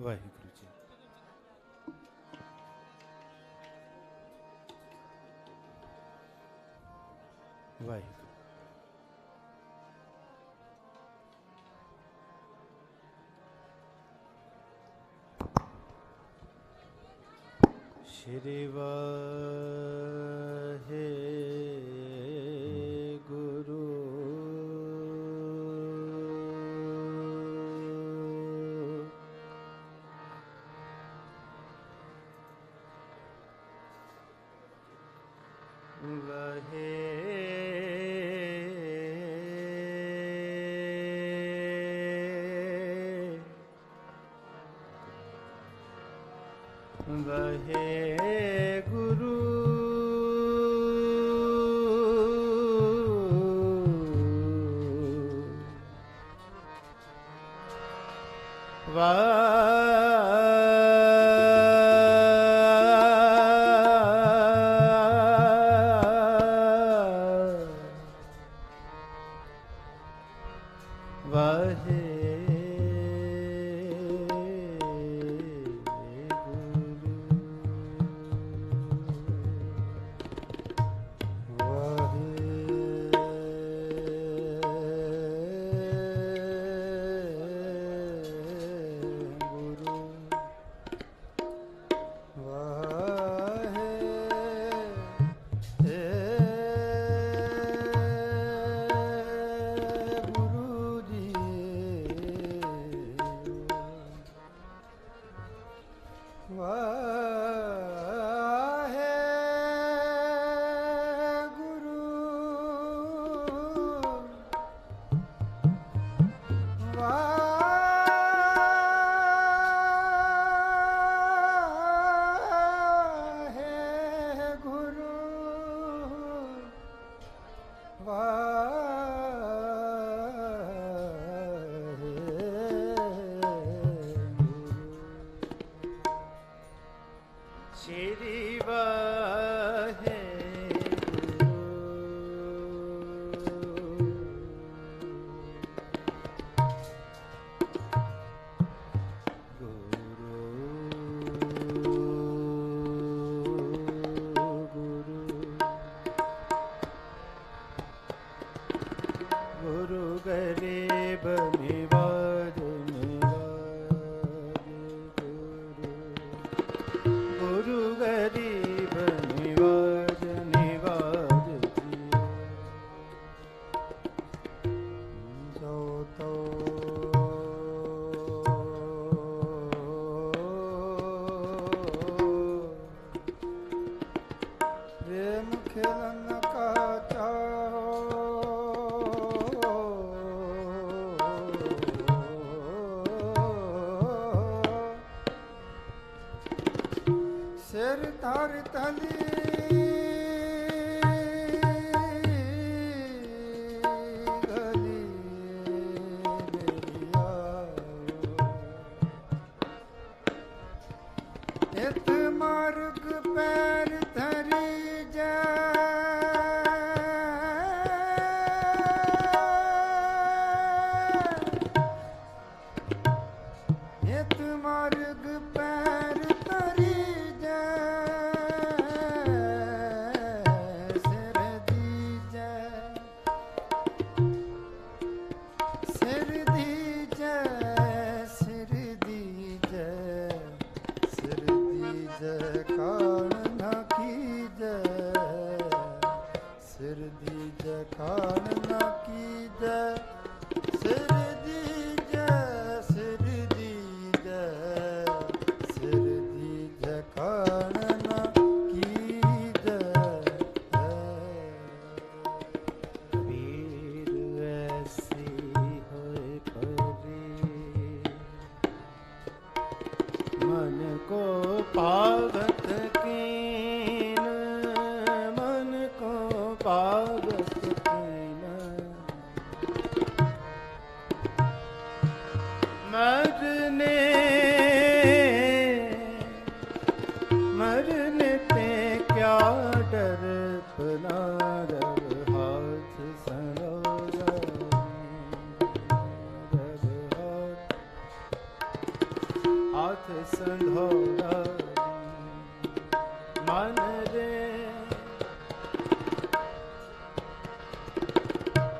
ਵਾਹਿਗੁਰੂ ਜੀ। ਵਾਹਿਗੁਰੂ। ਸ਼੍ਰੀ ਵਾਹਿਗੁਰੂ ਸ਼੍ਰੀ ਵਾ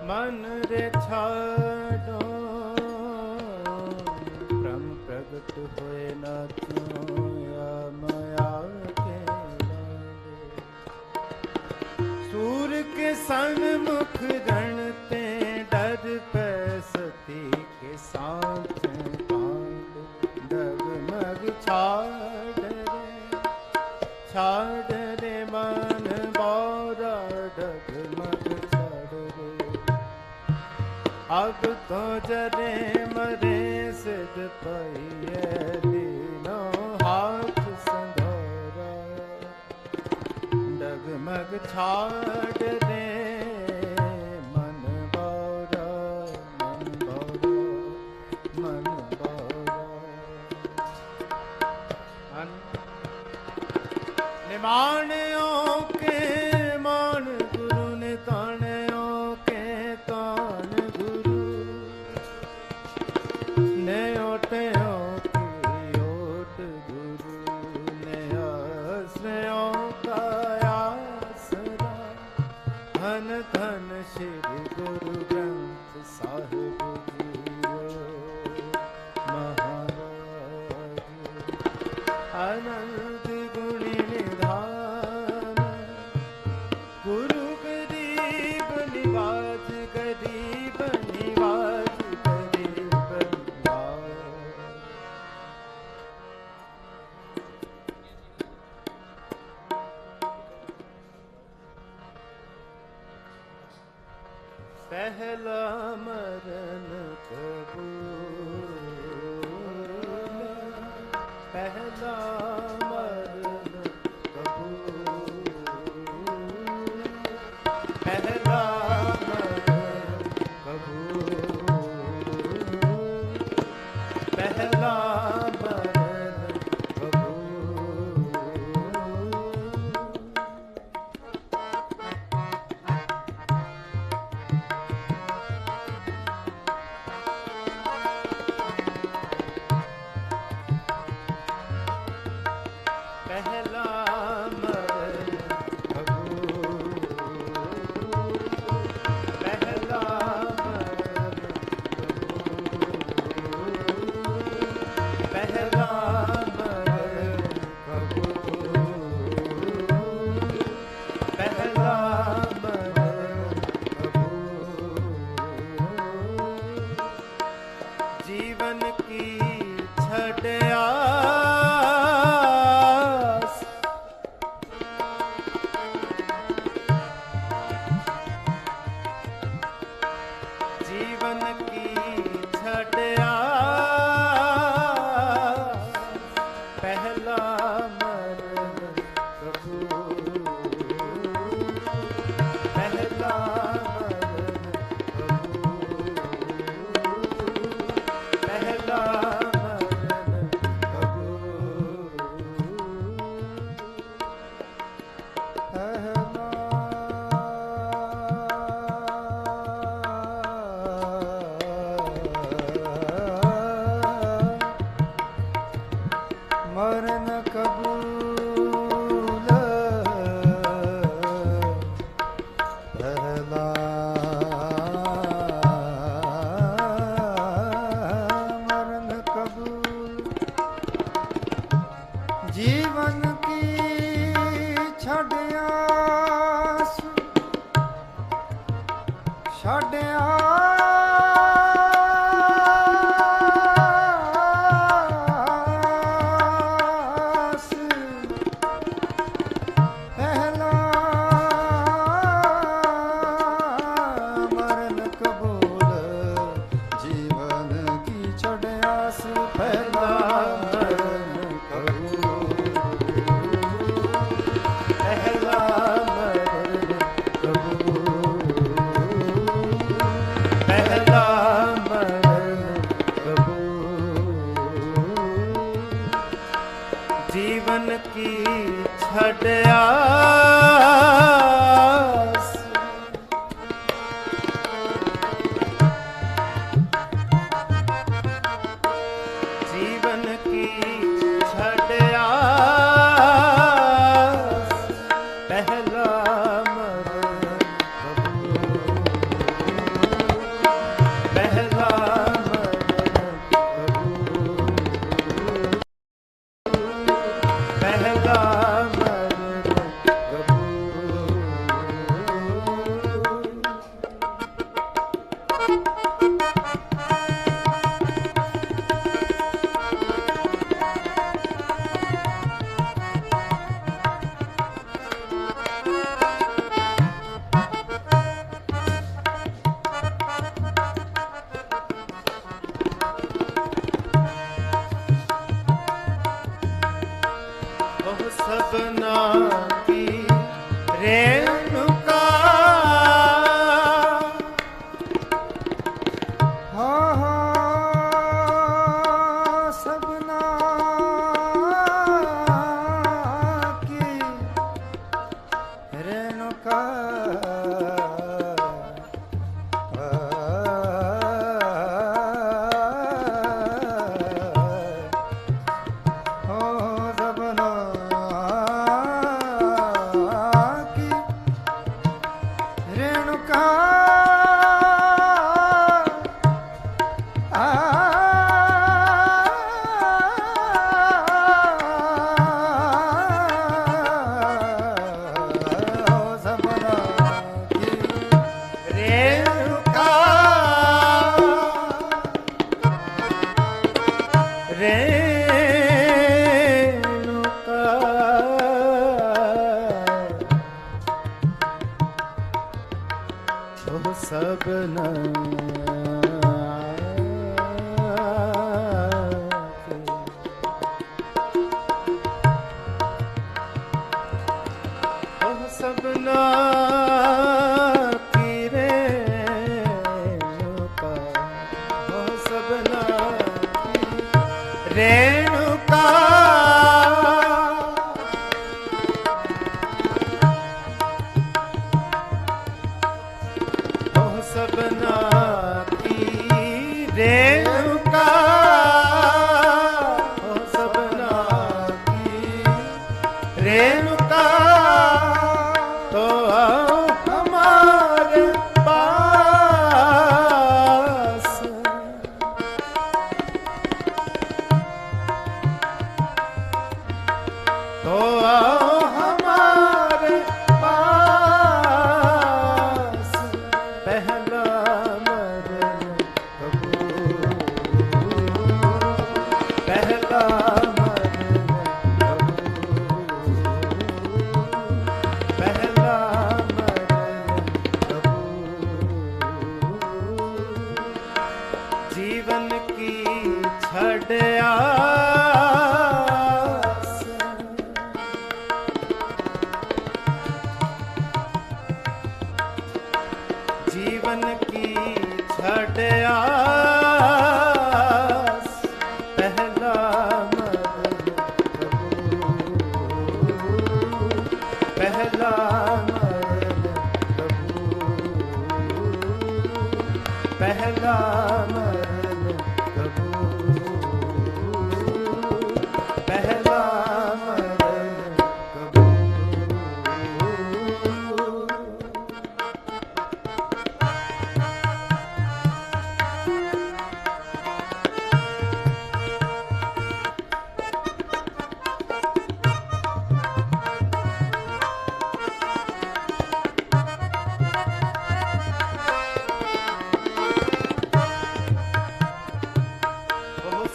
ਮਨ ਰੇ ਛਾਡੋ ਬ੍ਰਹਮ ਪ੍ਰਗਟ ਹੋਏ ਨਾ ਤੂੰ ਆ ਮਾਇਆ ਕੇ ਲਾਗੇ ਸੂਰ ਕੇ ਸੋ ਜਰੇ ਮਰੇ ਸਿਧ ਪਈਏ ਲੀਨੋ ਅਨੰਤ ਗੁਣੀ ਨਿਦ ਅੱਲਾ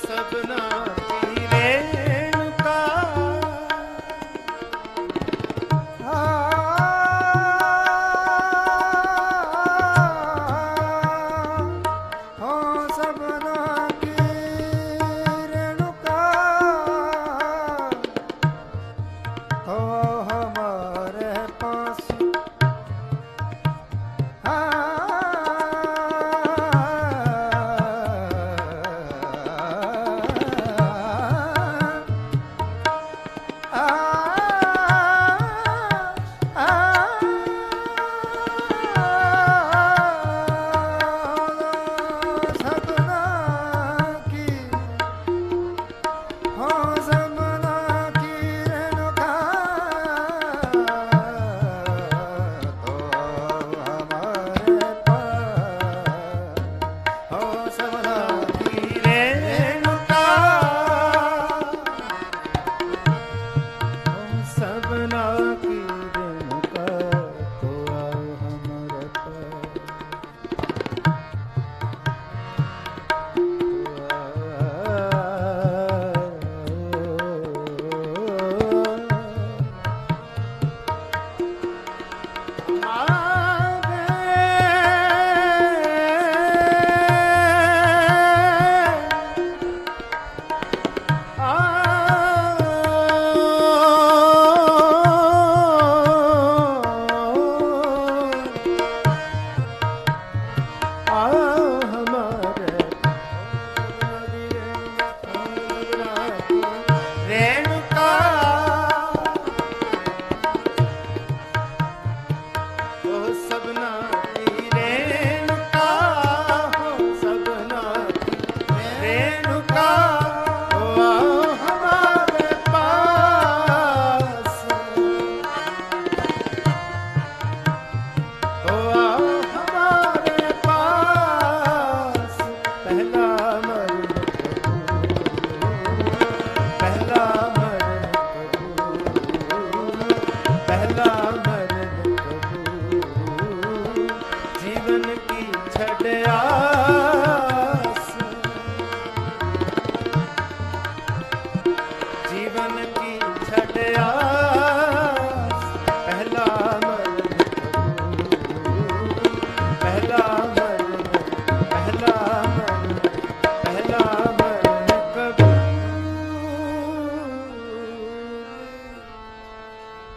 सब ना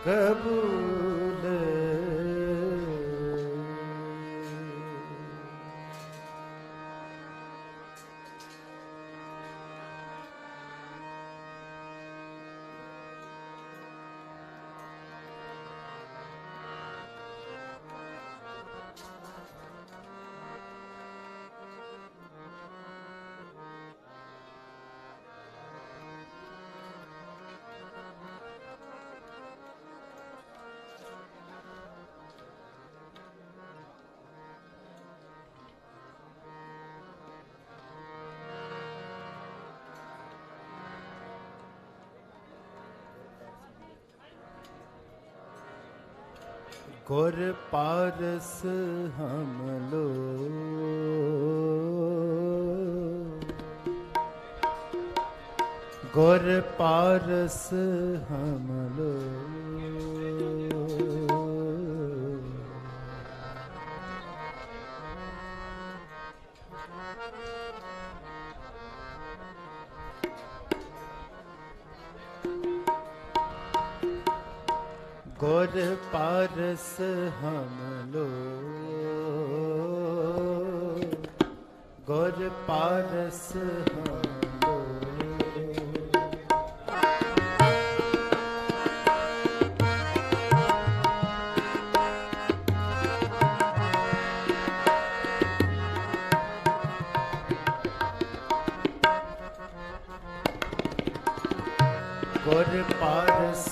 Cabo ਗੁਰ ਪਾਰਸ ਹਮ ਲੋ। ਗੁਰ ਪਾਰਸ ਹਮ ਲੋ। ਗੁਰ ਪਾਰਸ ਹਮ ਲੋ। ਗੁਰ ਪਾਰਸ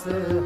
ਹਮ